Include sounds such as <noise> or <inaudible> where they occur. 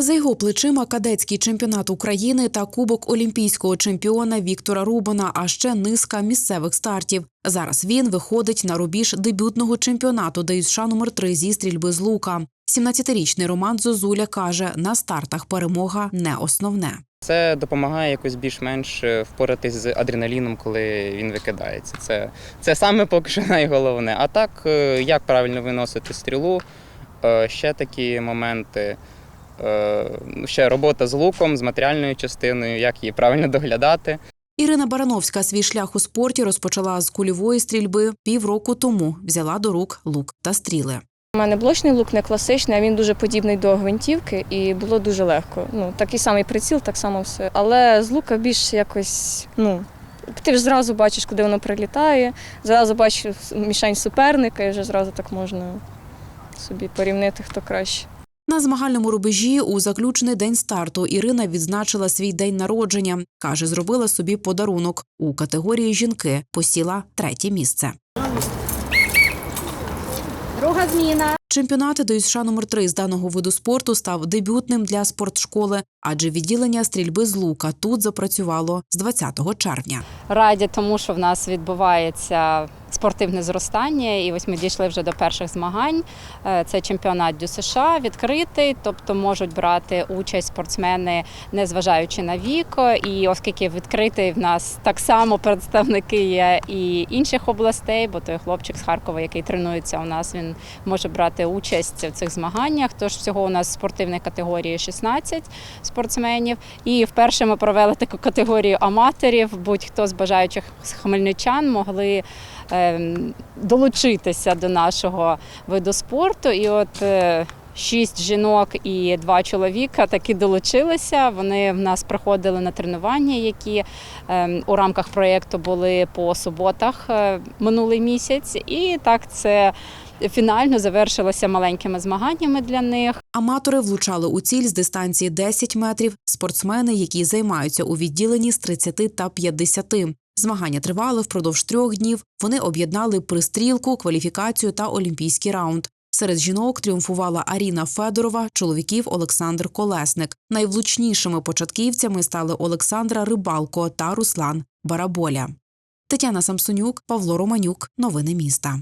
За його плечима кадетський чемпіонат України та кубок олімпійського чемпіона Віктора Рубана, а ще низка місцевих стартів. Зараз він виходить на рубіж дебютного чемпіонату ДЮСШ номер 3 зі стрільби з лука. 17-річний Роман Зозуля каже, на стартах перемога не основне. Це допомагає якось більш-менш е, впоратись з адреналіном, коли він викидається. Це, це саме поки що <laughs> найголовне. А так, е, як правильно виносити стрілу, е, ще такі моменти. Е, Ще робота з луком, з матеріальною частиною, як її правильно доглядати. Ірина Барановська свій шлях у спорті розпочала з кульової стрільби півроку тому. Взяла до рук лук та стріли. У мене блочний лук не класичний, а він дуже подібний до гвинтівки, і було дуже легко. Ну, такий самий приціл, так само все. Але з лука більш якось, ну. Ти ж зразу бачиш, куди воно прилітає, зразу бачиш мішень суперника, і вже зразу так можна собі порівнити, хто краще. На змагальному рубежі у заключний день старту Ірина відзначила свій день народження. Каже, зробила собі подарунок у категорії жінки. Посіла третє місце. Друга зміна. Чемпіонат ДЮСШ номер 3 з даного виду спорту став дебютним для спортшколи, адже відділення стрільби з лука тут запрацювало з 20 червня. раді тому, що в нас відбувається спортивне зростання, і ось ми дійшли вже до перших змагань. Е, Це чемпіонат Дю США відкритий, тобто можуть брати участь спортсмени, незважаючи на вік. І оскільки відкритий в нас так само представники є і інших областей, бо той хлопчик з Харкова, який тренується у нас, він може брати участь в цих змаганнях. Тож всього у нас в спортивній категорії 16 спортсменів. І вперше ми провели таку категорію аматорів. Будь-хто з бажаючих з хмельничан могли долучитися до нашого виду спорту. І от е, шість жінок і два чоловіка таки долучилися. Вони в нас приходили на тренування, які ем, у рамках проєкту були по суботах е, минулий місяць. І так це фінально завершилося маленькими змаганнями для них. Аматори влучали у ціль з дистанції 10 метрів. Спортсмени, які займаються у відділенні з 30 та 50. Змагання тривали впродовж трьох днів. Вони об'єднали пристрілку, кваліфікацію та олімпійський раунд. Серед жінок тріумфувала Аріна Федорова, чоловіків Олександр Колесник. Найвлучнішими початківцями стали Олександра Рибалко та Руслан Бараболя. Тетяна Самсонюк, Павло Романюк. Новини міста.